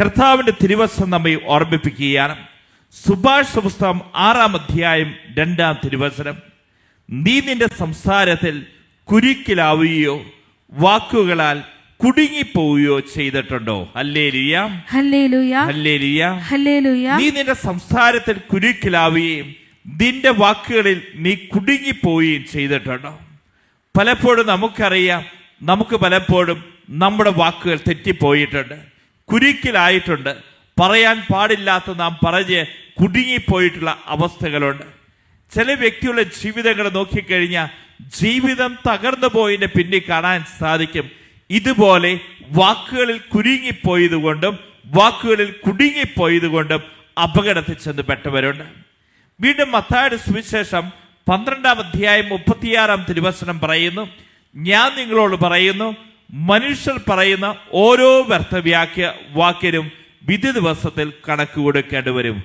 കർത്താവിന്റെ തിരുവസം നമ്മെ ഓർമ്മിപ്പിക്കുകയാണ്. സുഭാഷ് പുസ്തകം ആറാം അധ്യായം രണ്ടാം തിരുവസനം നീ നിന്റെ സംസാരത്തിൽ കുരുക്കിലാവുകയോ വാക്കുകളാൽ കുടുങ്ങിപ്പോവുകയോ ചെയ്തിട്ടുണ്ടോ? നീ നിന്റെ സംസാരത്തിൽ കുരുക്കിലാവുകയും നിന്റെ വാക്കുകളിൽ നീ കുടുങ്ങിപ്പോവുകയും ചെയ്തിട്ടുണ്ടോ? പലപ്പോഴും നമുക്കറിയാം നമുക്ക് പലപ്പോഴും നമ്മുടെ വാക്കുകൾ തെറ്റിപ്പോയിട്ടുണ്ട്. കുരുക്കിലായിട്ടുണ്ട്. പറയാൻ പാടില്ലാത്ത നാം പറഞ്ഞ് കുടുങ്ങിപ്പോയിട്ടുള്ള അവസ്ഥകളുണ്ട്. ചില വ്യക്തികളുടെ ജീവിതങ്ങൾ നോക്കിക്കഴിഞ്ഞാൽ ജീവിതം തകർന്നു പോയതിന്റെ പിന്നിൽ കാണാൻ സാധിക്കും. ഇതുപോലെ വാക്കുകളിൽ കുരുങ്ങിപ്പോയതുകൊണ്ടും വാക്കുകളിൽ കുടുങ്ങിപ്പോയതുകൊണ്ടും അപകടത്തിൽ ചെന്ന് പെട്ടവരുണ്ട്. വീണ്ടും മത്തായുടെ സുവിശേഷം പന്ത്രണ്ടാം അധ്യായം മുപ്പത്തിയാറാം തിരുവസനം പറയുന്നു. ഞാൻ നിങ്ങളോട് പറയുന്നു മനുഷ്യർ പറയുന്ന ഓരോ വ്യർത്ഥവ്യാഖ്യ വാക്യരും വിധി ദിവസത്തിൽ കണക്ക് കൊടുക്കേണ്ടി വരും.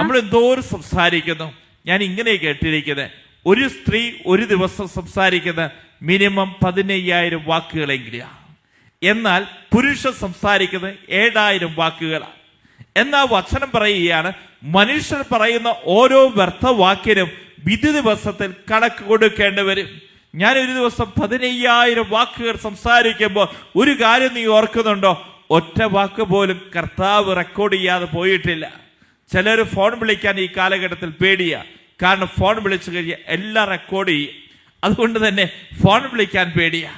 നമ്മൾ എന്തോരം സംസാരിക്കുന്നു. ഞാൻ ഇങ്ങനെ കേട്ടിരിക്കുന്നത്. ഒരു സ്ത്രീ ഒരു ദിവസം സംസാരിക്കുന്ന മിനിമം പതിനയ്യായിരം വാക്കുകളെങ്കിലാണ് എന്നാൽ പുരുഷൻ സംസാരിക്കുന്നത് ഏഴായിരം വാക്കുകളാണ് എന്നാൽ വചനം പറയുകയാണ് മനുഷ്യർ പറയുന്ന ഓരോ വ്യർത്ഥവാക്യനും വിധി ദിവസത്തിൽ കണക്ക് കൊടുക്കേണ്ടി വരും. ഞാൻ ഒരു ദിവസം പതിനയ്യായിരം വാക്കുകൾ സംസാരിക്കുമ്പോൾ ഒരു കാര്യം നീ ഓർക്കുന്നുണ്ടോ? ഒറ്റ വാക്ക് പോലും കർത്താവ് റെക്കോർഡ് ചെയ്യാതെ പോയിട്ടില്ല. ചിലർ ഫോൺ വിളിക്കാൻ ഈ കാലഘട്ടത്തിൽ പേടിയാ. കാരണം ഫോൺ വിളിച്ചു കഴിഞ്ഞാൽ എല്ലാം റെക്കോർഡ് ചെയ്യും. അതുകൊണ്ട് തന്നെ ഫോൺ വിളിക്കാൻ പേടിയാ.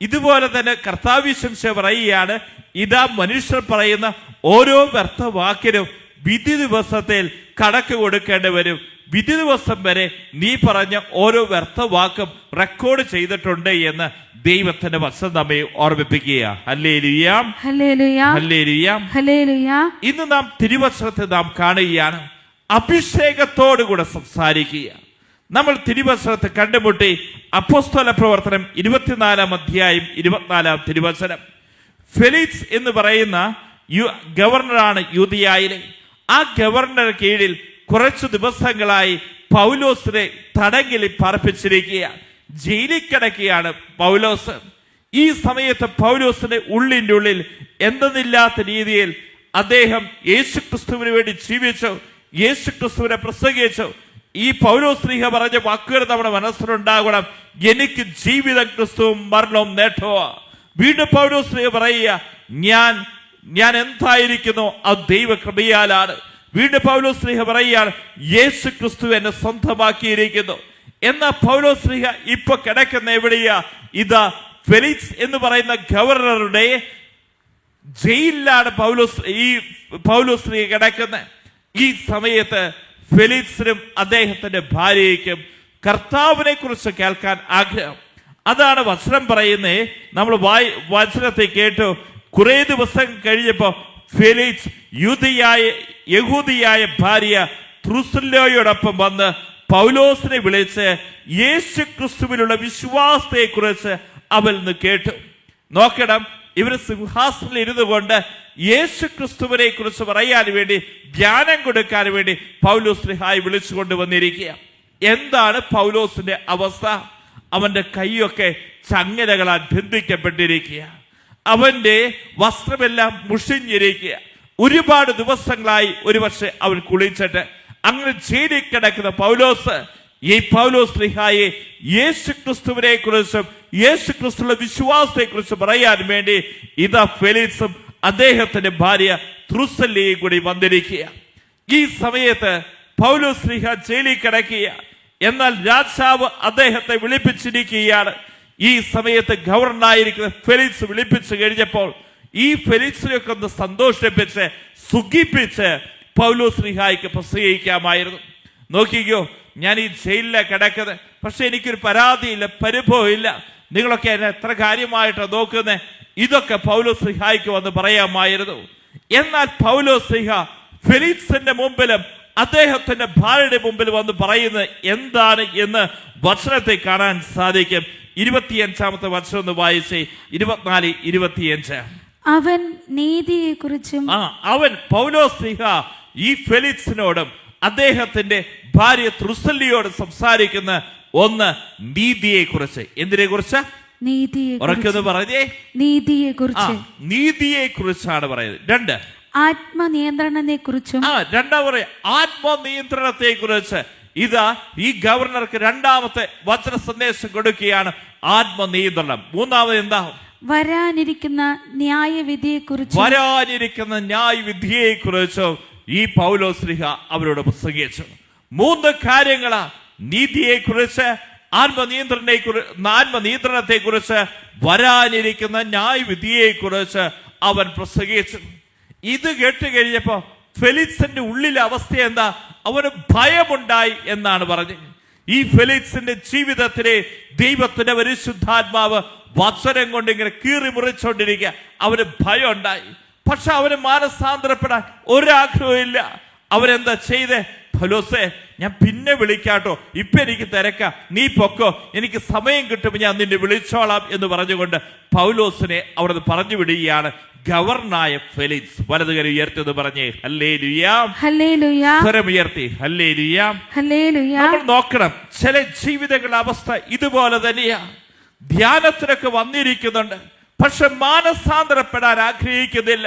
ഇതുപോലെ തന്നെ കർത്താവിശംസ പറയുകയാണ് ഇതാ മനുഷ്യർ പറയുന്ന ഓരോ വ്യർത്ഥ വാക്കിനും വിധി ദിവസത്തിൽ കണക്ക് കൊടുക്കേണ്ടി വരും. വിധി ദിവസം വരെ നീ പറഞ്ഞ ഓരോ വ്യർത്ഥ വാക്കും റെക്കോർഡ് ചെയ്തിട്ടുണ്ട് എന്ന് ദൈവത്തിന്റെ വശം നമ്മെ ഓർമ്മിപ്പിക്കുക ഇന്ന് നാം തിരുവസ്ത്രത്തെ നാം കാണുകയാണ്. അഭിഷേകത്തോടുകൂടെ സംസാരിക്കുക. നമ്മൾ തിരുവസ്ത്രത്തെ കണ്ടുമുട്ടി അപ്പോസ്തല പ്രവർത്തനം ഇരുപത്തിനാലാം അധ്യായം ഇരുപത്തിനാലാം തിരുവസനം ഫെലിക്സ് എന്ന് പറയുന്ന യു ഗവർണറാണ് യൂതിയായിലെ. ആ ഗവർണർ കീഴിൽ കുറച്ചു ദിവസങ്ങളായി പൗലോസിനെ തടങ്കലിൽ പാർപ്പിച്ചിരിക്കുകയാണ്. ജയിലിൽ കിടക്കുകയാണ് പൗലോസ്. ഈ സമയത്ത് പൗലോസിന്റെ ഉള്ളിന്റെ ഉള്ളിൽ എന്തെന്നില്ലാത്ത രീതിയിൽ അദ്ദേഹം യേശു ക്രിസ്തുവിന് വേണ്ടി ജീവിച്ചു യേശു ക്രിസ്തുവിനെ പ്രസംഗിച്ചു. ഈ പൗലോസ്ലിഹ പറഞ്ഞ വാക്കുകൾ നമ്മുടെ മനസ്സിലുണ്ടാകണം. എനിക്ക് ജീവിതം ക്രിസ്തുവും മരണവും നേട്ടവും വീണ്ടും പൗലോസ്ലിഹ പറയുക ഞാൻ ഞാൻ എന്തായിരിക്കുന്നു? അത് ദൈവ കൃപയാലാണ് പൗലോ സ്നേഹ പറയുകയാണ് യേശു ക്രിസ്തു എന്നെ സ്വന്തമാക്കിയിരിക്കുന്നു. എന്നാ സ്നേഹ ഇപ്പൊ കിടക്കുന്ന എവിടെയാ? ഇതാ ഫെലിക്സ് എന്ന് പറയുന്ന ഗവർണറുടെ ജയിലിലാണ് പൗലോസ് ഈ പൗലോസ് കിടക്കുന്നത് ഈ സമയത്ത് ഫെലിക്സിനും അദ്ദേഹത്തിന്റെ ഭാര്യയ്ക്കും കർത്താവിനെ കുറിച്ച് കേൾക്കാൻ ആഗ്രഹം. അതാണ് വസ്ത്രം പറയുന്നത് നമ്മൾ വായി വചനത്തെ കേട്ടു. കുറെ ദിവസം കഴിഞ്ഞപ്പോ ഫെലിക്സ് യൂതിയായ യഹൂദിയായ ഭാര്യ ത്രുസല്ലോയോടൊപ്പം വന്ന് പൗലോസിനെ വിളിച്ച് യേശു ക്രിസ്തുവിലുള്ള വിശ്വാസത്തെക്കുറിച്ച് അവൽ നിന്ന് കേട്ടു. നോക്കണം ഇവർ സിംഹാസനിൽ ഇരുന്നു കൊണ്ട് യേശു ക്രിസ്തുവിനെ കുറിച്ച് പറയാൻ വേണ്ടി ധ്യാനം കൊടുക്കാൻ വേണ്ടി പൗലോസ് ലിഹായി വിളിച്ചുകൊണ്ട് വന്നിരിക്കുക. എന്താണ് പൗലോസിന്റെ അവസ്ഥ? അവന്റെ കൈയൊക്കെ ചങ്ങലകളാൽ ബന്ധിക്കപ്പെട്ടിരിക്കുക. അവന്റെ വസ്ത്രമെല്ലാം മുഷിഞ്ഞിരിക്കുക ഒരുപാട് ദിവസങ്ങളായി ഒരുപക്ഷെ അവൻ കുളിച്ചിട്ട്. അങ്ങനെ ചെയ്തി കിടക്കുന്ന പൗലോസ് ഈ പൗലോസ് ലിഹായെ യേശു ക്രിസ്തുവിനെ കുറിച്ചും യേശു ക്രിസ്തുവിന്റെ വിശ്വാസത്തെ കുറിച്ചും പറയാൻ വേണ്ടി ഇതാ ഫെലിക്സും അദ്ദേഹത്തിന്റെ ഭാര്യ ത്രുസല്ലിയും കൂടി വന്നിരിക്കുക ഈ സമയത്ത് പൗലോസ് ലിഹ ജയിലിൽ കിടക്കുക എന്നാൽ രാജാവ് അദ്ദേഹത്തെ വിളിപ്പിച്ചിരിക്കുകയാണ് ഈ സമയത്ത് ഗവർണറായിരിക്കുന്ന ഫെലിക്സ് വിളിപ്പിച്ചു കഴിഞ്ഞപ്പോൾ ഈ ഫെലിക്സിനെയൊക്കെ ഒന്ന് സന്തോഷിപ്പിച്ച് സുഖിപ്പിച്ച് പൗലോസ് ലിഹായിക്ക് പ്രസംഗിക്കാമായിരുന്നു. നോക്കിക്കോ ഞാൻ ഈ ജയിലിലെ കിടക്കുന്നത്. പക്ഷെ എനിക്കൊരു പരാതിയില്ല പരിഭവമില്ല. നിങ്ങളൊക്കെ എന്നെ എത്ര കാര്യമായിട്ടാണ് നോക്കുന്നത് ഇതൊക്കെ പൗലോസ് ലിഹായിക്ക് വന്ന് പറയാമായിരുന്നു. എന്നാൽ പൗലോസ് ലിഹ ഫെലിക്സിന്റെ മുമ്പിലും അദ്ദേഹത്തിന്റെ ഭാര്യയുടെ മുമ്പിൽ വന്ന് പറയുന്നത് എന്താണ് എന്ന് ഭക്ഷണത്തെ കാണാൻ സാധിക്കും. ഇരുപത്തിയഞ്ചാമത്തെ വർഷം ഒന്ന് വായിച്ച്. ഇരുപത്തിനാല് ഇരുപത്തിയഞ്ച്. അവൻ നീതിയെക്കുറിച്ചും ആ അവൻ പൗലോസ് സിഹ ഈ ഫെലിക്സിനോടും അദ്ദേഹത്തിന്റെ ഭാര്യ ത്രുസല്ലിയോട് സംസാരിക്കുന്ന ഒന്ന് നീതിയെ കുറിച്ച് എന്തിനെ കുറിച്ച് നീതിയെ പറഞ്ഞേ. നീതിയെ കുറിച്ച് നീതിയെ കുറിച്ചാണ് പറയുന്നത്. രണ്ട് ആത്മനിയന്ത്രണത്തെ കുറിച്ചും ആ രണ്ടാമത് പറയാ ആത്മനിയന്ത്രണത്തെ കുറിച്ച് ഇതാ ഈ ഗവർണർക്ക് രണ്ടാമത്തെ വചന സന്ദേശം കൊടുക്കുകയാണ് ആത്മനിയന്ത്രണം. മൂന്നാമത് എന്താ? വരാനിരിക്കുന്ന ന്യായവിധിയെ കുറിച്ച് വരാനിരിക്കുന്ന ന്യായവിധിയെ കുറിച്ച് ഈ പൗലോ ശ്രീഹ അവരോട് പ്രസംഗിച്ചു. മൂന്ന് കാര്യങ്ങളാ. നീതിയെ കുറിച്ച് ആത്മനിയന്ത്രണത്തെ ആത്മനിയന്ത്രണത്തെ കുറിച്ച് വരാനിരിക്കുന്ന ന്യായവിധിയെ കുറിച്ച് അവൻ പ്രസംഗിച്ചു. ഇത് കേട്ട് കഴിഞ്ഞപ്പോ ഫെലിക്സിന്റെ ഉള്ളിലെ അവസ്ഥ എന്താ? അവന് ഭയമുണ്ടായി എന്നാണ് പറഞ്ഞത് ഈ ഫെലിക്സിന്റെ ജീവിതത്തിലെ ദൈവത്തിന്റെ പരിശുദ്ധാത്മാവ് വത്സരം കൊണ്ട് ഇങ്ങനെ കീറി മുറിച്ചോണ്ടിരിക്കുക. അവന് ഭയം ഉണ്ടായി പക്ഷെ അവന് മാനസാന്തരപ്പെടാൻ ഒരാഗ്രഹവും ഇല്ല. അവരെന്താ ചെയ്തേ? ഫലോസേ ഞാൻ പിന്നെ വിളിക്കാട്ടോ. ഇപ്പൊ എനിക്ക് തിരക്ക. നീ പൊക്കോ. എനിക്ക് സമയം കിട്ടുമ്പോൾ ഞാൻ നിന്നെ വിളിച്ചോളാം എന്ന് പറഞ്ഞുകൊണ്ട് പൗലോസിനെ അവിടെ പറഞ്ഞു വിടുകയാണ്. ഗവർണായ ഫെലിക്സ് വലതുകര ഉയർത്തിയത് പറഞ്ഞേ ഹല്ലേ ലുയാം ഹല്ലേലൂയ. സ്വരമുയർത്തി ഹല്ലേ ലുയാം ഹല്ലേലൂയ. നമ്മൾ നോക്കണം ചില ജീവിതങ്ങളുടെ അവസ്ഥ ഇതുപോലെ തന്നെയാ. ധ്യാനത്തിനൊക്കെ വന്നിരിക്കുന്നുണ്ട് പക്ഷെ മാനസാന്തരപ്പെടാൻ ആഗ്രഹിക്കുന്നില്ല.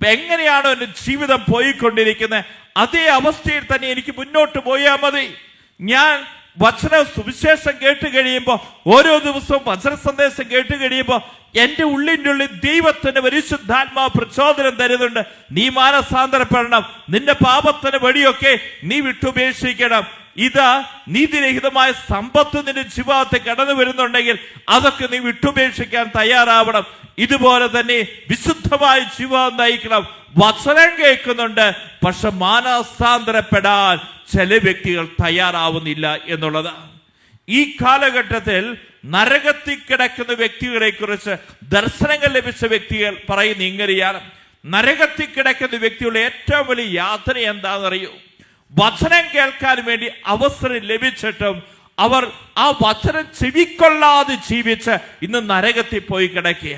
എങ്ങനെയാണ് എങ്ങനെയാണോ എന്റെ ജീവിതം പോയിക്കൊണ്ടിരിക്കുന്നത് അതേ അവസ്ഥയിൽ തന്നെ എനിക്ക് മുന്നോട്ട് പോയാൽ മതി. ഞാൻ വചന സുവിശേഷം കേട്ട് കഴിയുമ്പോൾ ഓരോ ദിവസവും വചന സന്ദേശം കേട്ട് കഴിയുമ്പോൾ എന്റെ ഉള്ളിന്റെ ഉള്ളിൽ ദൈവത്തിന്റെ പരിശുദ്ധാത്മാവ് പ്രചോദനം തരുന്നുണ്ട്. നീ മാനസാന്തരപ്പെടണം. നിന്റെ പാപത്തിന് വഴിയൊക്കെ നീ വിട്ടുപേക്ഷിക്കണം. ഇത് നീതിരഹിതമായ സമ്പത്ത് നിന്റെ ജീവിതത്തെ കടന്നു വരുന്നുണ്ടെങ്കിൽ അതൊക്കെ നീ വിട്ടുപേക്ഷിക്കാൻ തയ്യാറാവണം. ഇതുപോലെ തന്നെ വിശുദ്ധമായ ജീവിതം നയിക്കണം. വസനം കേൾക്കുന്നുണ്ട്. പക്ഷെ മാനസാന്തരപ്പെടാൻ ചില വ്യക്തികൾ തയ്യാറാവുന്നില്ല എന്നുള്ളതാണ്. ഈ കാലഘട്ടത്തിൽ നരകത്തിൽ കിടക്കുന്ന വ്യക്തികളെ കുറിച്ച് ദർശനങ്ങൾ ലഭിച്ച വ്യക്തികൾ പറയുന്ന ഇങ്ങനെയാണ് നരകത്തിൽ കിടക്കുന്ന വ്യക്തിയുടെ ഏറ്റവും വലിയ യാത്ര എന്താണെന്നറിയൂ? വചനം കേൾക്കാൻ വേണ്ടി അവസരം ലഭിച്ചിട്ടും അവർ ആ വചനം ചെവിക്കൊള്ളാതെ ജീവിച്ച് ഇന്ന് നരകത്തിൽ പോയി കിടക്കുക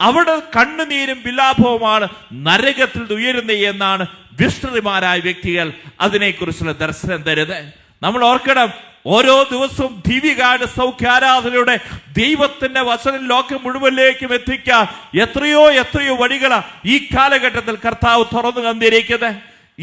അവിടെ കണ്ണുനീരും വിലാപവുമാണ് നരകത്തിൽ ഉയരുന്നത് എന്നാണ് വിഷ്ണുമാരായ വ്യക്തികൾ അതിനെക്കുറിച്ചുള്ള ദർശനം തരുന്നത്. നമ്മൾ ഓർക്കണം ഓരോ ദിവസവും ദിവികാട് സൗഖ്യാരാധനയുടെ ദൈവത്തിന്റെ വചനം ലോകം മുഴുവനിലേക്കും എത്തിക്കാൻ എത്രയോ എത്രയോ വഴികളാണ് ഈ കാലഘട്ടത്തിൽ കർത്താവ് തുറന്നു തന്നിരിക്കുന്നത്.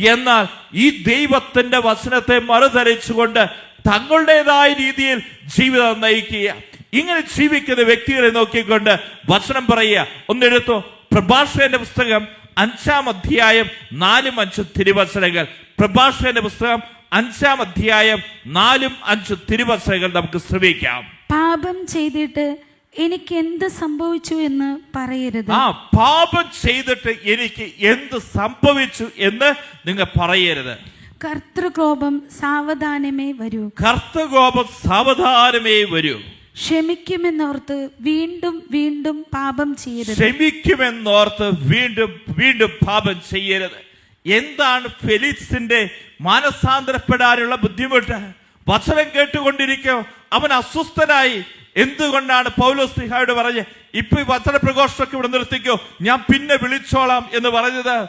എന്നാൽ ഈ ദൈവത്തിന്റെ വചനത്തെ മറുതരിച്ചുകൊണ്ട് തങ്ങളുടേതായ രീതിയിൽ ജീവിതം നയിക്കുക. ഇങ്ങനെ ജീവിക്കുന്ന വ്യക്തികളെ നോക്കിക്കൊണ്ട് വചനം പറയുക. ഒന്നെടുത്തു പ്രഭാഷകന്റെ പുസ്തകം അഞ്ചാം അധ്യായം നാലും അഞ്ചും തിരുവചനങ്ങൾ. പ്രഭാഷകന്റെ പുസ്തകം അഞ്ചാം അധ്യായം നാലും അഞ്ചും തിരുവചനങ്ങൾ നമുക്ക് ശ്രമിക്കാം പാപം ചെയ്തിട്ട് എനിക്ക് എന്ത് സംഭവിച്ചു എന്ന് പറയരുത്. ആ പാപം ചെയ്തിട്ട് എനിക്ക് എന്ത് സംഭവിച്ചു എന്ന് നിങ്ങൾ പറയരുത്. കർത്തൃകോപം സാവധാനമേ വരൂ. കർത്തൃകോപം സാവധാനമേ വരൂ. ക്ഷമിക്കുമെന്നോർത്ത് വീണ്ടും വീണ്ടും പാപം ചെയ്യരുത്. ക്ഷമിക്കുമെന്നോർത്ത് വീണ്ടും വീണ്ടും പാപം ചെയ്യരുത്. എന്താണ് ഫെലിക്സിന്റെ മാനസാന്തരപ്പെടാനുള്ള ബുദ്ധിമുട്ട്? വചനം കേട്ടുകൊണ്ടിരിക്കോ? അവൻ അസ്വസ്ഥനായി. എന്തുകൊണ്ടാണ് പൗലോസ് സിഹായോട് പറഞ്ഞ് ഇപ്പൊ ഈ വചന പ്രഘോഷമൊക്കെ ഇവിടെ നിർത്തിക്കോ ഞാൻ പിന്നെ വിളിച്ചോളാം എന്ന് പറഞ്ഞത്?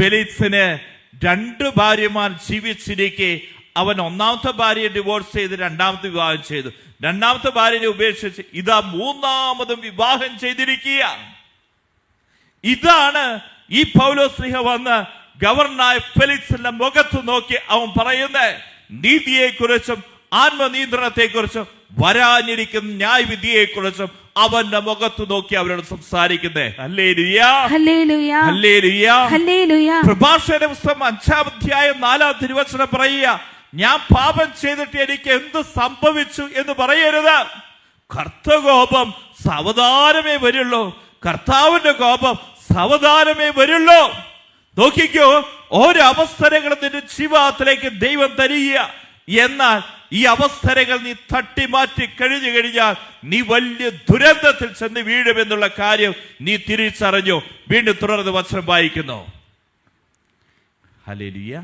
ഫെലിക്സിന് രണ്ട് ഭാര്യമാർ ജീവിച്ചിരിക്കെ അവൻ ഒന്നാമത്തെ ഭാര്യയെ ഡിവോഴ്സ് ചെയ്ത് രണ്ടാമത്തെ വിവാഹം ചെയ്തു. രണ്ടാമത്തെ ഭാര്യനെ ഉപേക്ഷിച്ച് ഇതാ മൂന്നാമതും വിവാഹം ചെയ്തിരിക്കുക ഇതാണ് ഈ പൗലോസ്ലിഹ വന്ന് ഗവർണറായ ഫെലിക്സിന്റെ മുഖത്ത് നോക്കി അവൻ പറയുന്നത് നീതിയെ കുറിച്ചും ആത്മനിയന്ത്രണത്തെ കുറിച്ചും വരാനിരിക്കുന്ന ന്യായവിധിയെ കുറിച്ചും അവന്റെ മുഖത്ത് നോക്കി അവരോട് സംസാരിക്കുന്നത് പുസ്തകം അഞ്ചാം അധ്യായം നാലാം തിരുവചനം പറയുക ഞാൻ പാപം ചെയ്തിട്ട് എനിക്ക് എന്ത് സംഭവിച്ചു എന്ന് പറയരുത്. കർത്തകോപം സാവധാനമേ വരുള്ളൂ. കർത്താവിന്റെ കോപം സാവധാനമേ വരുള്ളൂ. നോക്കിക്കോ ഓരോ അവസരങ്ങളും നിന്റെ ജീവിതത്തിലേക്ക് ദൈവം തരിക. എന്നാൽ ഈ അവസരങ്ങൾ നീ തട്ടി മാറ്റി കഴിഞ്ഞു കഴിഞ്ഞാൽ നീ വലിയ ദുരന്തത്തിൽ ചെന്ന് വീഴുമെന്നുള്ള കാര്യം നീ തിരിച്ചറിഞ്ഞു. വീണ്ടും തുടർന്ന് വസ്ത്രം വായിക്കുന്നു. ഹല്ലേലൂയ.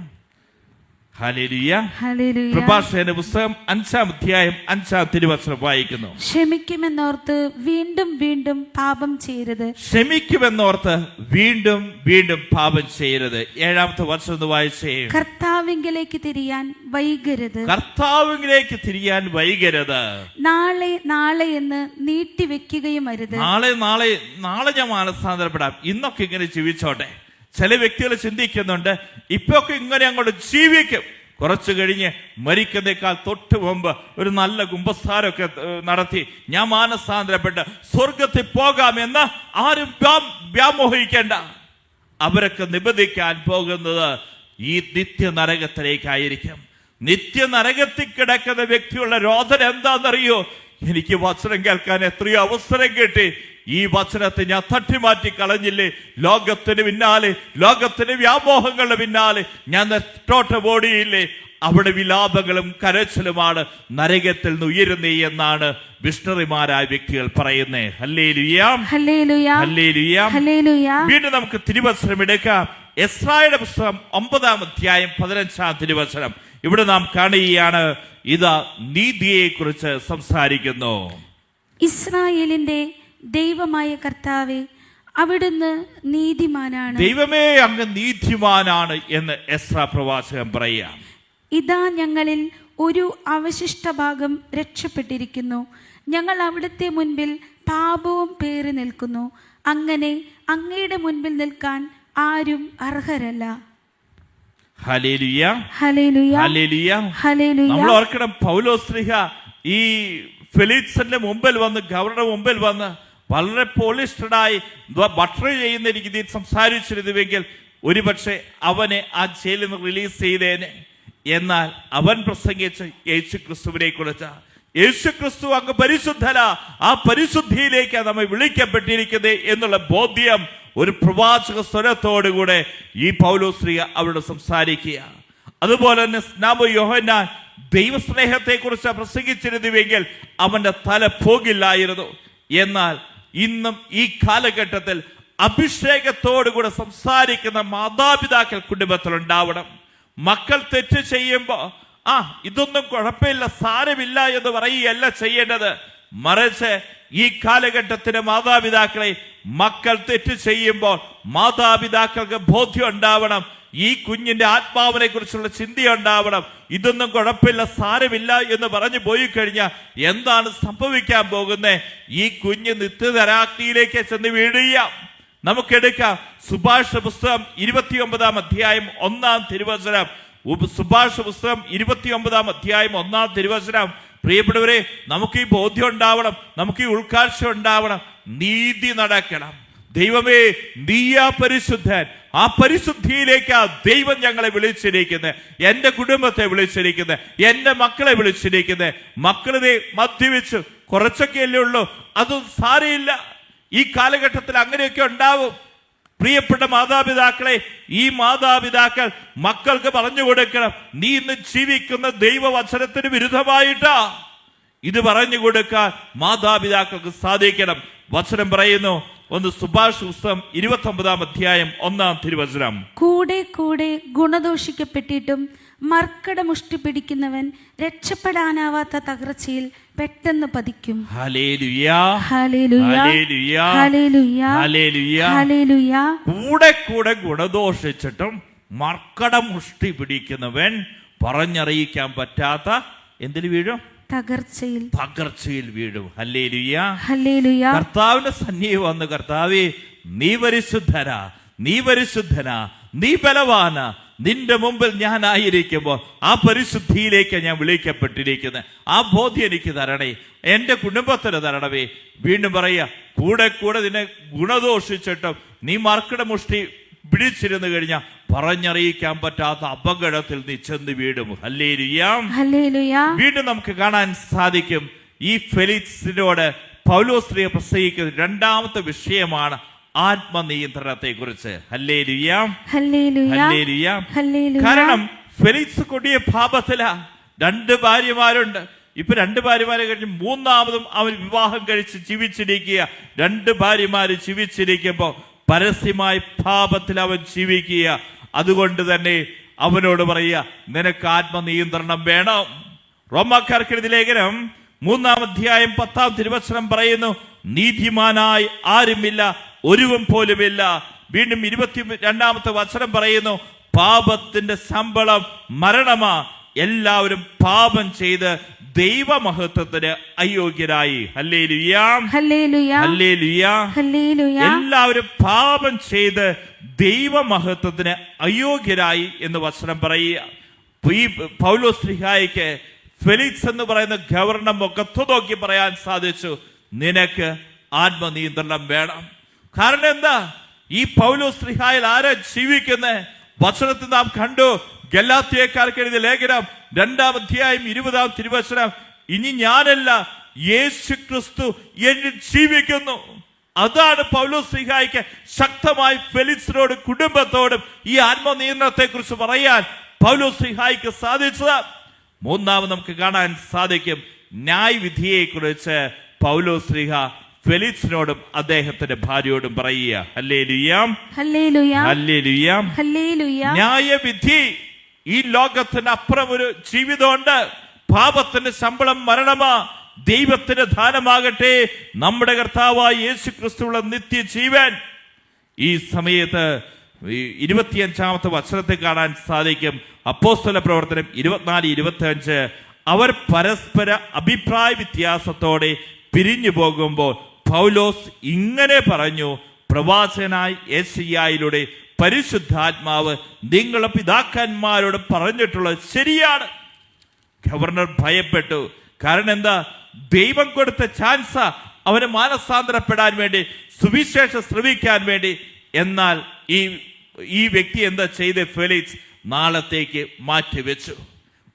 പ്രഭാഷകന്റെ പുസ്തകം അഞ്ചാം അധ്യായം അഞ്ചാം തിരുവചനം വായിക്കുന്നു. ക്ഷമിക്കുമെന്നോർത്ത് വീണ്ടും വീണ്ടും പാപം ചെയ്യരുത്. ക്ഷമിക്കുമെന്നോർത്ത് വീണ്ടും വീണ്ടും പാപം ചെയ്യരുത്. ഏഴാമത്തെ വർഷം ഒന്ന് വായിച്ചേ. കർത്താവിങ്കിലേക്ക് തിരിയാൻ വൈകരുത്. കർത്താവിലേക്ക് തിരിയാൻ വൈകരുത്. നാളെ നാളെ എന്ന് നീട്ടിവെക്കുകയും അരുത്. നാളെ നാളെ നാളെ ഞാൻ മാനസാന്തരപ്പെടാം. ഇന്നൊക്കെ ഇങ്ങനെ ജീവിച്ചോട്ടെ. ചില വ്യക്തികൾ ചിന്തിക്കുന്നുണ്ട് ഇപ്പൊക്കെ ഇങ്ങനെ അങ്ങോട്ട് ജീവിക്കും. കുറച്ചു കഴിഞ്ഞ് മരിക്കുന്നേക്കാൾ തൊട്ട് മുമ്പ് ഒരു നല്ല കുംഭസ്ഥാരമൊക്കെ ഏഹ്, നടത്തി. ഞാൻ മാനസാന്തരപ്പെട്ട് സ്വർഗത്തിൽ പോകാമെന്ന് ആരും വ്യാ- വ്യാമോഹിക്കേണ്ട. അവരൊക്കെ നിബന്ധിക്കാൻ പോകുന്നത് ഈ നിത്യ നരകത്തിലേക്കായിരിക്കും നിത്യ നരകത്തിൽ കിടക്കുന്ന വ്യക്തിയുള്ള രോധന എന്താണെന്നറിയോ? എനിക്ക് വസ്ത്രം കേൾക്കാൻ എത്രയോ അവസരം കിട്ടി. ഈ വചനത്തെ ഞാൻ തട്ടിമാറ്റി കളഞ്ഞില്ലേ? ലോകത്തിന് പിന്നാലെ ലോകത്തിന് വ്യാമോഹങ്ങളുടെ പിന്നാലെ. ഞാൻ നെറ്റോട്ട് ഓടിയില്ലേ അവിടെ വിലാപങ്ങളും കരച്ചിലുമാണ്. നരകത്തിൽ നിന്ന് ഉയരുന്നേ എന്നാണ് വിഷ്ണറിമാരായ വ്യക്തികൾ പറയുന്നേ. വീണ്ടും നമുക്ക് തിരുവസനം എടുക്കാം. എസ്രായുടെ പുസ്തകം ഒമ്പതാം അധ്യായം പതിനഞ്ചാം തിരുവസനം ഇവിടെ നാം കാണുകയാണ്. ഇത് നീതിയെ കുറിച്ച് സംസാരിക്കുന്നു. ഇസ്രായേലിന്റെ ദൈവമായ കർത്താവെ അവിടുന്ന് നീതിമാനാണ്. ദൈവമേ അങ്ങ് നീതിമാനാണ് എന്ന് എസ്ര പ്രവാചകൻ പറയാം ഇതാ ഞങ്ങളിൽ ഒരു അവശിഷ്ട ഭാഗം രക്ഷപ്പെട്ടിരിക്കുന്നു. ഞങ്ങൾ അവിടുത്തെ മുൻപിൽ പാപവും പേറി നിൽക്കുന്നു. അങ്ങനെ അങ്ങയുടെ മുൻപിൽ നിൽക്കാൻ ആരും അർഹരല്ല. നമ്മൾ ഓർക്കണം പൗലോസ്ലിഹ ഈ ഫിലിപ്സിന്റെ മുമ്പിൽ വന്ന് ഗവർണറുടെ മുമ്പിൽ വന്ന് വളരെ പോളിഷ്ഡായി ബട്ടർ ചെയ്യുന്ന രീതിയിൽ സംസാരിച്ചിരുന്നുവെങ്കിൽ ഒരുപക്ഷെ അവനെ ആ ജയിലിൽ നിന്ന് റിലീസ് ചെയ്തേനെ. എന്നാൽ അവൻ പ്രസംഗിച്ച യേശു ക്രിസ്തുവിനെ കുറിച്ച് യേശു ക്രിസ്തു അങ്ങ് പരിശുദ്ധല ആ പരിശുദ്ധിയിലേക്ക് നമ്മൾ വിളിക്കപ്പെട്ടിരിക്കുന്നത് എന്നുള്ള ബോധ്യം ഒരു പ്രവാചക സ്വരത്തോടുകൂടെ ഈ പൗലോശ്രീ അവരോട് സംസാരിക്കുക. അതുപോലെ തന്നെ സ്നാബ് യോഹന്നാൻ ദൈവസ്നേഹത്തെ കുറിച്ച് പ്രസംഗിച്ചിരുന്നുവെങ്കിൽ അവന്റെ തല പോകില്ലായിരുന്നു. എന്നാൽ ഇന്നും ഈ കാലഘട്ടത്തിൽ അഭിഷേകത്തോടുകൂടെ സംസാരിക്കുന്ന മാതാപിതാക്കൾ കുടുംബത്തിൽ ഉണ്ടാവണം മക്കൾ തെറ്റ് ചെയ്യുമ്പോൾ ആ ഇതൊന്നും കുഴപ്പമില്ല സാരമില്ല എന്ന് പറയുകയല്ല ചെയ്യേണ്ടത്. മറിച്ച് ഈ കാലഘട്ടത്തിലെ മാതാപിതാക്കളെ മക്കൾ തെറ്റ് ചെയ്യുമ്പോൾ മാതാപിതാക്കൾക്ക് ബോധ്യം ഉണ്ടാവണം. ഈ കുഞ്ഞിന്റെ ആത്മാവിനെ കുറിച്ചുള്ള ചിന്തയുണ്ടാവണം. ഇതൊന്നും കുഴപ്പമില്ല സാരമില്ല എന്ന് പറഞ്ഞു പോയി കഴിഞ്ഞാൽ എന്താണ് സംഭവിക്കാൻ പോകുന്നത് ഈ കുഞ്ഞ് നിത്യതരാഗ്നിയിലേക്ക് ചെന്ന് വീഴുക നമുക്കെടുക്കാം സുഭാഷ പുസ്തകം ഇരുപത്തിയൊമ്പതാം അധ്യായം ഒന്നാം തിരുവചനം. സുഭാഷ പുസ്തകം ഇരുപത്തിയൊമ്പതാം അധ്യായം ഒന്നാം തിരുവചനം. പ്രിയപ്പെട്ടവരെ നമുക്ക് ഈ ബോധ്യം ഉണ്ടാവണം. നമുക്ക് ഈ ഉൾക്കാഴ്ച ഉണ്ടാവണം. നീതി നടക്കണം. ദൈവമേ നീയാ പരിശുദ്ധൻ. ആ പരിശുദ്ധിയിലേക്കാ ദൈവം ഞങ്ങളെ വിളിച്ചിരിക്കുന്നത് എന്റെ കുടുംബത്തെ വിളിച്ചിരിക്കുന്നത് എന്റെ മക്കളെ വിളിച്ചിരിക്കുന്നത് മക്കളെ കുറച്ചൊക്കെ അല്ലേ ഉള്ളൂ. അതും സാരയില്ല ഈ കാലഘട്ടത്തിൽ അങ്ങനെയൊക്കെ ഉണ്ടാവും. പ്രിയപ്പെട്ട മാതാപിതാക്കളെ ഈ മാതാപിതാക്കൾ മക്കൾക്ക് പറഞ്ഞു കൊടുക്കണം. നീ ഇന്ന് ജീവിക്കുന്ന ദൈവവചനത്തിന് വിരുദ്ധമായിട്ടാ. ഇത് പറഞ്ഞു കൊടുക്കാൻ മാതാപിതാക്കൾക്ക് സാധിക്കണം. വചനം പറയുന്നു ഒന്ന് സുഭാഷ് പുസ്തകം ഇരുപത്തി ഒമ്പതാം അധ്യായം ഒന്നാം തിരുവചനം. കൂടെ കൂടെ ഗുണദോഷിക്കപ്പെട്ടിട്ടും മർക്കട മുഷ്ടി പിടിക്കുന്നവൻ രക്ഷപ്പെടാനാവാത്ത തകർച്ചയിൽ പെട്ടെന്ന് പതിക്കും. കൂടെ കൂടെ ഗുണദോഷിച്ചിട്ടും മർക്കട മുഷ്ടി പിടിക്കുന്നവൻ പറഞ്ഞറിയിക്കാൻ പറ്റാത്ത എന്തിനു വീഴും? തകർച്ചയിൽ. തകർച്ചയിൽ വീഴും. ഹല്ലേലൂയ. ഹല്ലേലൂയ. കർത്താവിന്റെ സന്നിധി വന്ന് കർത്താവേ നീ പരിശുദ്ധനാ നീ പരിശുദ്ധനാ നീ ബലവാന. നിന്റെ മുമ്പിൽ ഞാൻ ആയിരിക്കുമ്പോൾ ആ പരിശുദ്ധിയിലേക്ക് ഞാൻ വിളിക്കപ്പെട്ടിരിക്കുന്നത് ആ ബോധ്യം എനിക്ക് തരണേ. എന്റെ കുടുംബത്തിന് തരണമേ. വീണ്ടും പറയാ കൂടെ കൂടെ നിന്നെ ഗുണദോഷിച്ചിട്ടും നീ മാർക്കിട മുഷ്ടി പിടിച്ചിരുന്നു കഴിഞ്ഞാൽ പറഞ്ഞറിയിക്കാൻ പറ്റാത്ത അപകടത്തിൽ നീ ചെന്ന് വീടും ഹല്ലേലുയാം. ഹല്ലേലൂയ. വീണ്ടും നമുക്ക് കാണാൻ സാധിക്കും ഈ ഫെലിക്സിനോട് പൗലോസ്ത്രീയെ പ്രസംഗിക്കുന്ന രണ്ടാമത്തെ വിഷയമാണ് ആത്മനിയന്ത്രണത്തെ കുറിച്ച് ഹല്ലേലുയാം. ഹല്ലേലൂയ. ഹല്ലേലൂയാം. ഹല്ലേലൂയ. കാരണം ഫെലിക്സ് കൊടിയ പാപത്തില. രണ്ട് ഭാര്യമാരുണ്ട്. ഇപ്പൊ രണ്ട് ഭാര്യമാരെ കഴിഞ്ഞ് മൂന്നാമതും അവൻ വിവാഹം കഴിച്ച് ജീവിച്ചിരിക്കുക. രണ്ട് ഭാര്യമാര് ജീവിച്ചിരിക്കുമ്പോ പരസ്യമായി പാപത്തിൽ അവൻ ജീവിക്കുക. അതുകൊണ്ട് തന്നെ അവനോട് പറയുക നിനക്ക് ആത്മനിയന്ത്രണം വേണം. റോമാക്കാർക്കെഴുതി ലേഖനം മൂന്നാം അധ്യായം പത്താം തിരുവചനം പറയുന്നു നീതിമാനായി ആരുമില്ല ഒരുവൻ പോലുമില്ല. വീണ്ടും ഇരുപത്തി രണ്ടാമത്തെ വചനം പറയുന്നു പാപത്തിന്റെ ശമ്പളം മരണമാ എല്ലാവരും പാപം ചെയ്ത് ദൈവമഹത്വത്തിന് അയോഗ്യരായി. എല്ലാവരും പാപം ചെയ്ത് ദൈവമഹത്വത്തിന് അയോഗ്യരായി എന്ന് വചനം പറയുക. ഈ പൗലോസ്ലിഹായിക്ക് ഫെലിക്സ് എന്ന് പറയുന്ന ഗവർണർ മുഖത്തു നോക്കി പറയാൻ സാധിച്ചു നിനക്ക് ആത്മനിയന്ത്രണം വേണം. കാരണം എന്താ? ഈ പൗലോ സ്ത്രീഹായിൽ ആരാ ജീവിക്കുന്നത് വചനത്തിൽ നാം കണ്ടു ഗല്ലാത്തിയേക്കാർക്ക് എഴുതിയ ലേഖനം രണ്ടാം അധ്യായം ഇരുപതാം തിരുവശനം ഇനി ഞാനല്ല യേശു ക്രിസ്തു എന്നിൽ ജീവിക്കുന്നു. അതാണ് പൗലോസ് ശ്രീഹായിക്ക് ശക്തമായി ഫെലിക്സിനോട് കുടുംബത്തോടും ഈ ആത്മനിയന്ത്രണത്തെ കുറിച്ച് പറയാൻ പൗലോസ് ശ്രീഹായിക്ക് സാധിച്ചത്. മൂന്നാമത് നമുക്ക് കാണാൻ സാധിക്കും ന്യായവിധിയെ കുറിച്ച് പൗലോസ് ശ്രീഹ ഫെലിക്സിനോടും അദ്ദേഹത്തിന്റെ ഭാര്യയോടും പറയുക. ന്യായവിധി. ഈ ലോകത്തിന് അപ്പുറം ഒരു ജീവിതമുണ്ട്. പാപത്തിന്റെ ശമ്പളം മരണമാ ദൈവത്തിന്റെ ദാനമാകട്ടെ. നമ്മുടെ കർത്താവായ യേശു ക്രിസ്തുള്ള നിത്യജീവൻ. ഈ സമയത്ത് ഇരുപത്തിയഞ്ചാമത്തെ വചനത്തിൽ കാണാൻ സാധിക്കും. അപ്പോസ്തല പ്രവർത്തനം ഇരുപത്തിനാല് ഇരുപത്തി അഞ്ച് അവർ പരസ്പര അഭിപ്രായ വ്യത്യാസത്തോടെ പിരിഞ്ഞു പോകുമ്പോൾ പൗലോസ് ഇങ്ങനെ പറഞ്ഞു പ്രവാചനായി യേശയ്യായിലൂടെ പരിശുദ്ധാത്മാവ് നിങ്ങളെ പിതാക്കന്മാരോട് പറഞ്ഞിട്ടുള്ളത് ശരിയാണ്. ഗവർണർ ഭയപ്പെട്ടു. കാരണം എന്താ? ദൈവം കൊടുത്ത ചാൻസ അവന് മാനസാന്തരപ്പെടാൻ വേണ്ടി സുവിശേഷം ശ്രമിക്കാൻ വേണ്ടി. എന്നാൽ ഈ ഈ വ്യക്തി എന്താ ചെയ്ത്? ഫെലിക്സ് നാളത്തേക്ക് മാറ്റിവെച്ചു.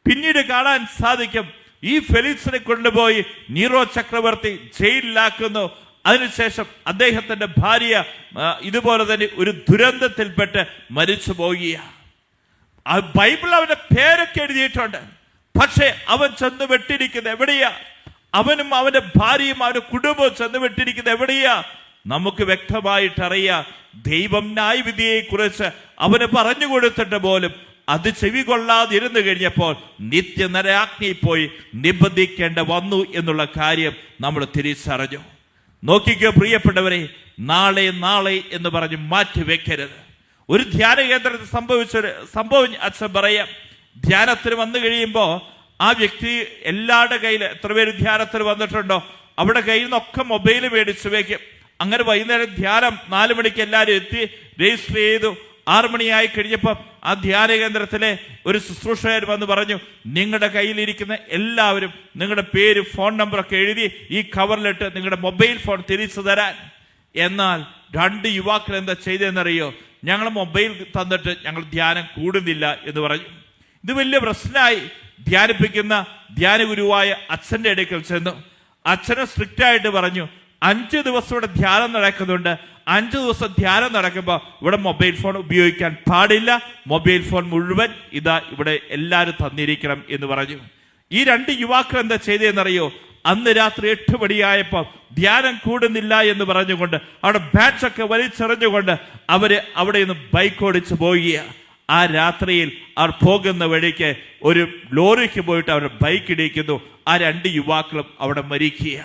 പിന്നീട് കാണാൻ സാധിക്കും ഈ ഫെലിക്സിനെ കൊണ്ടുപോയി നീറോ ചക്രവർത്തി ജയിലിലാക്കുന്നു. അതിനുശേഷം അദ്ദേഹത്തിന്റെ ഭാര്യ ഇതുപോലെ തന്നെ ഒരു ദുരന്തത്തിൽപ്പെട്ട് മരിച്ചു പോകുകയാണ് ആ ബൈബിൾ അവന്റെ പേരൊക്കെ എഴുതിയിട്ടുണ്ട്. പക്ഷേ അവൻ ചെന്ന് വെട്ടിരിക്കുന്നത് എവിടെയാ? അവനും അവന്റെ ഭാര്യയും അവന്റെ കുടുംബവും ചെന്ന് വെട്ടിരിക്കുന്നത് എവിടെയാ? നമുക്ക് വ്യക്തമായിട്ട് ദൈവം ന്യായവിധിയെക്കുറിച്ച് അവന് പറഞ്ഞു കൊടുത്തിട്ട് പോലും അത് ചെവി കൊള്ളാതിരുന്നു കഴിഞ്ഞപ്പോൾ നിത്യനരാഗ്നിയിൽ പോയി നിബന്ധിക്കേണ്ട വന്നു എന്നുള്ള കാര്യം നമ്മൾ തിരിച്ചറിഞ്ഞു. നോക്കിക്കോ പ്രിയപ്പെട്ടവരെ നാളെ നാളെ എന്ന് പറഞ്ഞ് മാറ്റി വെക്കരുത്. ഒരു ധ്യാന കേന്ദ്രത്തിൽ സംഭവിച്ചൊരു സംഭവം അച്ഛൻ പറയാം. ധ്യാനത്തിന് വന്നു കഴിയുമ്പോൾ ആ വ്യക്തി എല്ലാവരുടെ കയ്യിൽ എത്ര പേര് ധ്യാനത്തിന് വന്നിട്ടുണ്ടോ അവിടെ കയ്യിൽ നിന്നൊക്കെ മൊബൈൽ മേടിച്ചു വെക്കും. അങ്ങനെ വൈകുന്നേരം ധ്യാനം നാല് മണിക്ക് എല്ലാവരും എത്തി രജിസ്റ്റർ ചെയ്തു. ആറു മണിയായി കഴിഞ്ഞപ്പോൾ ആ ധ്യാന കേന്ദ്രത്തിലെ ഒരു ശുശ്രൂഷകർ വന്ന് പറഞ്ഞു നിങ്ങളുടെ കയ്യിലിരിക്കുന്ന എല്ലാവരും നിങ്ങളുടെ പേര് ഫോൺ നമ്പറൊക്കെ എഴുതി ഈ കവറിലിട്ട് നിങ്ങളുടെ മൊബൈൽ ഫോൺ തിരിച്ചു തരാൻ. എന്നാൽ രണ്ട് യുവാക്കൾ എന്താ ചെയ്തതെന്നറിയോ? ഞങ്ങൾ മൊബൈൽ തന്നിട്ട് ഞങ്ങൾ ധ്യാനം കൂടുന്നില്ല എന്ന് പറഞ്ഞു. ഇത് വലിയ പ്രശ്നമായി ധ്യാനിപ്പിക്കുന്ന ധ്യാനഗുരുവായ അച്ഛന്റെ അടുക്കൽ ചെന്നു. അച്ഛനെ സ്ട്രിക്റ്റായിട്ട് പറഞ്ഞു അഞ്ച് ദിവസം ഇവിടെ ധ്യാനം നടക്കുന്നുണ്ട് അഞ്ച് ദിവസം ധ്യാനം നടക്കുമ്പോൾ ഇവിടെ മൊബൈൽ ഫോൺ ഉപയോഗിക്കാൻ പാടില്ല. മൊബൈൽ ഫോൺ മുഴുവൻ ഇതാ ഇവിടെ എല്ലാവരും തന്നിരിക്കണം എന്ന് പറഞ്ഞു. ഈ രണ്ട് യുവാക്കൾ എന്താ ചെയ്തതെന്നറിയോ? അന്ന് രാത്രി എട്ട് മണിയായപ്പോൾ ധ്യാനം കൂടുന്നില്ല എന്ന് പറഞ്ഞുകൊണ്ട് അവിടെ ബാറ്റൊക്കെ വലിച്ചെറിഞ്ഞുകൊണ്ട് അവർ അവിടെ നിന്ന് ബൈക്ക് ഓടിച്ച് പോകുക ആ രാത്രിയിൽ അവർ പോകുന്ന വഴിക്ക് ഒരു ലോറിക്ക് പോയിട്ട് അവർ ബൈക്ക് ഇടിക്കുന്നു. ആ രണ്ട് യുവാക്കളും അവിടെ മരിക്കുക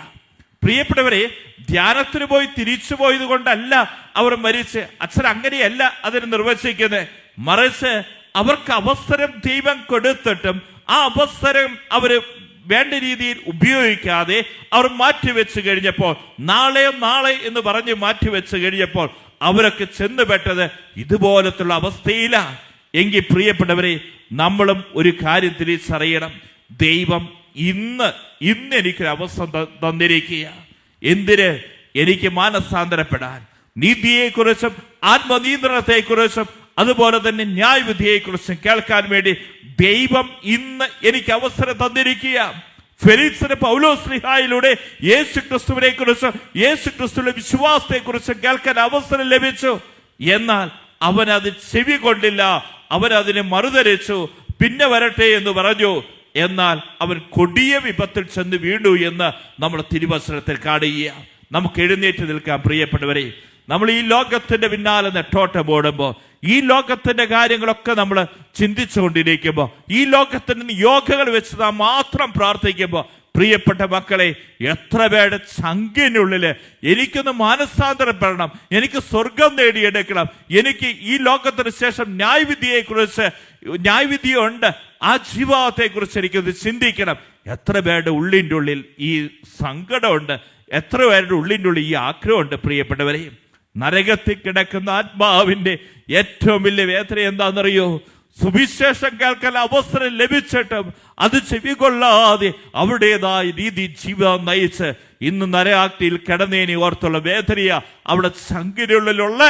പ്രിയപ്പെട്ടവരെ ധ്യാനത്തിന് പോയി തിരിച്ചു പോയത് കൊണ്ടല്ല അവർ മരിച്ച്. അച്ഛൻ അങ്ങനെയല്ല അതിന് നിർവചിക്കുന്നത് മറിച്ച് അവർക്ക് അവസരം ദൈവം കൊടുത്തിട്ടും ആ അവസരം അവർ വേണ്ട രീതിയിൽ ഉപയോഗിക്കാതെ അവർ മാറ്റിവെച്ച് കഴിഞ്ഞപ്പോൾ നാളെ നാളെ എന്ന് പറഞ്ഞ് മാറ്റിവെച്ച് കഴിഞ്ഞപ്പോൾ അവരൊക്കെ ചെന്നുപെട്ടത് ഇതുപോലത്തുള്ള അവസ്ഥയിലാണ് എങ്കിൽ പ്രിയപ്പെട്ടവരെ നമ്മളും ഒരു കാര്യം തിരിച്ചറിയണം. ദൈവം ഇന്ന് ഇന്ന് എനിക്കൊരു അവസരം തന്നിരിക്കുക. എന്തിന്? എനിക്ക് മാനസാന്തരപ്പെടാൻ. നീതിയെക്കുറിച്ചും ആത്മനിയന്ത്രണത്തെക്കുറിച്ചും അതുപോലെ തന്നെ ന്യായവിധിയെക്കുറിച്ചും കേൾക്കാൻ വേണ്ടി ദൈവം ഇന്ന് എനിക്ക് അവസരം തന്നിരിക്കുക. ഫെലിക്സിന് പൗലോ പൗലോസ്ലിഹായിലൂടെ യേശു ക്രിസ്തുവിനെ കുറിച്ചും യേശു ക്രിസ്തുവിന്റെ വിശ്വാസത്തെ കുറിച്ചും കേൾക്കാൻ അവസരം ലഭിച്ചു. എന്നാൽ അവൻ അത് ചെവി കൊണ്ടില്ല. അവൻ അതിനെ മറുതരിച്ചു. പിന്നെ വരട്ടെ എന്ന് പറഞ്ഞു. എന്നാൽ അവൻ കൊടിയ വിപത്തിൽ ചെന്ന് വീണു എന്ന് നമ്മൾ തിരുവസനത്തിൽ കാണുക നമുക്ക് എഴുന്നേറ്റ് നിൽക്കാം പ്രിയപ്പെട്ടവരെ. നമ്മൾ ഈ ലോകത്തിന്റെ പിന്നാലെ നെട്ടോട്ടം ഓടുമ്പോൾ ഈ ലോകത്തിന്റെ കാര്യങ്ങളൊക്കെ നമ്മൾ ചിന്തിച്ചുകൊണ്ടിരിക്കുമ്പോൾ ഈ ലോകത്തിന് യോഗകൾ വെച്ച് നാം മാത്രം പ്രാർത്ഥിക്കുമ്പോൾ പ്രിയപ്പെട്ട മക്കളെ എത്ര പേരുടെ ചങ്കിനുള്ളിൽ എനിക്കൊന്ന് മാനസാന്തരപ്പെടണം എനിക്ക് സ്വർഗം നേടിയെടുക്കണം എനിക്ക് ഈ ലോകത്തിന് ശേഷം ന്യായവിധിയെ കുറിച്ച് ന്യായവിധിയുണ്ട് ആ ജീവിതത്തെ കുറിച്ച് എനിക്കൊന്ന് ചിന്തിക്കണം. എത്ര പേരുടെ ഉള്ളിന്റെ ഉള്ളിൽ ഈ സങ്കടമുണ്ട് എത്ര പേരുടെ ഉള്ളിന്റെ ഉള്ളിൽ ഈ ആഗ്രഹമുണ്ട് പ്രിയപ്പെട്ടവരെയും നരകത്തിൽ കിടക്കുന്ന ആത്മാവിന്റെ ഏറ്റവും വലിയ വേദന എന്താണെന്നറിയോ? സുവിശേഷം കേൾക്കാൻ അവസരം ലഭിച്ചിട്ടും അത് ചെവികൊള്ളാതെ അവരുടേതായ രീതി ജീവിതം നയിച്ച് ഇന്ന് നരയാക്തിയിൽ കിടന്നേനി ഓർത്തുള്ള വേദനയ അവിടെ ചങ്കിനുള്ളിലുള്ള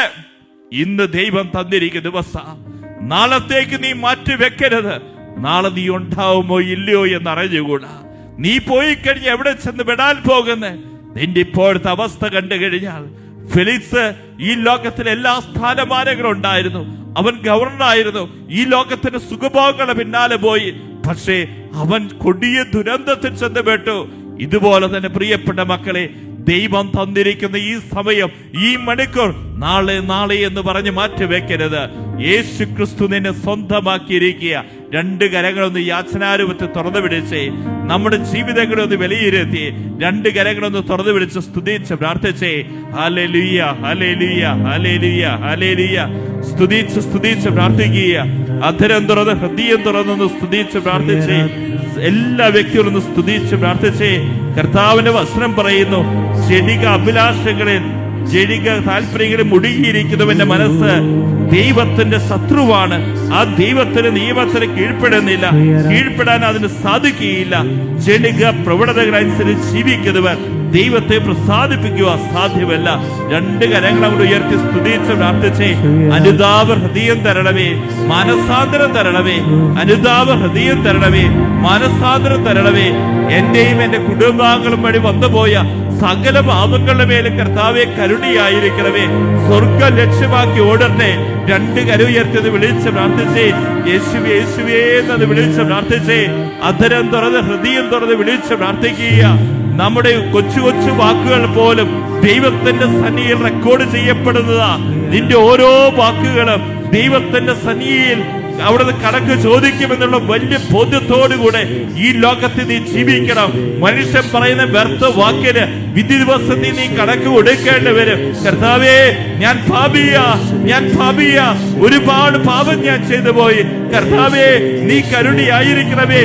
ഇന്ന് ദൈവം തന്നിരിക്കുന്ന ദിവസം. നാളത്തേക്ക് നീ മാറ്റി വെക്കരുത്. നാളെ നീ ഉണ്ടാവുമോ ഇല്ലയോ എന്ന് അറിഞ്ഞുകൂടാ. നീ പോയി കഴിഞ്ഞ് എവിടെ ചെന്ന് വിടാൻ പോകുന്ന? നിന്റെ ഇപ്പോഴത്തെ അവസ്ഥ കണ്ടു കഴിഞ്ഞാൽ ഫിലിക്സ് ഈ ലോകത്തിൽ എല്ലാ സ്ഥാനമാനങ്ങളും ഉണ്ടായിരുന്നു അവൻ ഗവർണറായിരുന്നു. ഈ ലോകത്തിന്റെ സുഖഭോഗങ്ങളുടെ പിന്നാലെ പോയി. പക്ഷേ അവൻ കൊടിയ ദുരന്തത്തിൽ ചെന്നുപെട്ടു. ഇതുപോലെ തന്നെ പ്രിയപ്പെട്ട മക്കളെ ദൈവം തന്നിരിക്കുന്ന ഈ സമയം ഈ മണിക്കൂർ നാളെ നാളെ എന്ന് പറഞ്ഞ് മാറ്റി വെക്കരുത് യേശു ക്രിസ്തു നിന്നെ സ്വന്തമാക്കിയിരിക്കുക. രണ്ട് കരങ്ങളൊന്ന് യാചനാരൂപത്തിൽ തുറന്നു പിടിച്ച് നമ്മുടെ ജീവിതങ്ങളെ ഒന്ന് വിലയിരുത്തി രണ്ട് കരങ്ങളൊന്ന് തുറന്നു പിടിച്ച് സ്തുതിച്ച് പ്രാർത്ഥിച്ചേ ഹലേ ലുയ്യ ഹലേ ലുയ്യ ഹലേ ലുയ്യ ഹലേ ഹല്ലേലൂയ. സ്തുതിച്ച് സ്തുതിച്ച് പ്രാർത്ഥിക്കുക അധരം തുറന്ന് ഹൃദയം തുറന്നൊന്ന് സ്തുതിച്ച് പ്രാർത്ഥിച്ച്. എല്ലാ വ്യക്തികളും സ്തുതിച്ച് പ്രാർത്ഥിച്ച്. കർത്താവിന്റെ വസ്ത്രം പറയുന്നു. ചെടിക അഭിലാഷങ്ങളിൽ ജനിക താല്പര്യങ്ങളിൽ മുടുകിയിരിക്കുന്നവന്റെ മനസ്സ്. ദൈവത്തിന്റെ ശത്രുവാണ്. ആ ദൈവത്തിന് നിയമത്തിന് കീഴ്പ്പെടുന്നില്ല. കീഴ്പ്പെടാൻ അതിന് സാധിക്കുകയില്ല. ജനിക പ്രവണതകളനുസരിച്ച് ജീവിക്കുന്നവർ. ദൈവത്തെ പ്രസാദിപ്പിക്കുക സാധ്യമല്ല. രണ്ട് കരങ്ങൾ കൂടെ ഉയർത്തി സ്തുതിച്ച് പ്രാർത്ഥിച്ചേ അനുതാപ ഹൃദയം തരണമേ മനസാന്തരം തരണമേ അനുതാപ ഹൃദയം തരണമേ മനസാന്തരം തരണമേ. എന്റെയും എന്റെ കുടുംബാംഗങ്ങളും വഴി വന്നുപോയ സകല പാപങ്ങളുടെ മേലെ കർത്താവെ കരുണയായിരിക്കണമേ. സ്വർഗം ലക്ഷ്യമാക്കി ഓടട്ടെ. രണ്ട് കരുയർത്തിയത് വിളിച്ച് പ്രാർത്ഥിച്ചേ യേശുവേ യേശുവേ എന്നത് വിളിച്ച് പ്രാർത്ഥിച്ചേ അധരം തുറന്ന് ഹൃദയം തുറന്ന് വിളിച്ച് പ്രാർത്ഥിക്കുക. നമ്മുടെ കൊച്ചു കൊച്ചു വാക്കുകൾ പോലും ദൈവത്തിന്റെ സന്നിയിൽ റെക്കോർഡ് ചെയ്യപ്പെടുന്നതാ. നിന്റെ ഓരോ വാക്കുകളും ദൈവത്തിന്റെ സന്നിയിൽ അവിടുന്ന് കണക്ക് ചോദിക്കുമെന്നുള്ള വലിയ ബോധ്യത്തോടുകൂടെ ഈ ലോകത്തിൽ നീ ജീവിക്കണം. മനുഷ്യൻ പറയുന്ന വ്യർത്ഥ വാക്കിന് വിധി ദിവസത്തിൽ നീ കണക്ക് കൊടുക്കേണ്ടി വരും. കർത്താവേ ഞാൻ ഭാപിയ ഞാൻ ഭാപിയ ഒരുപാട് പാപം ഞാൻ ചെയ്തു പോയി കർത്താവേ നീ കരുണിയായിരിക്കണമേ.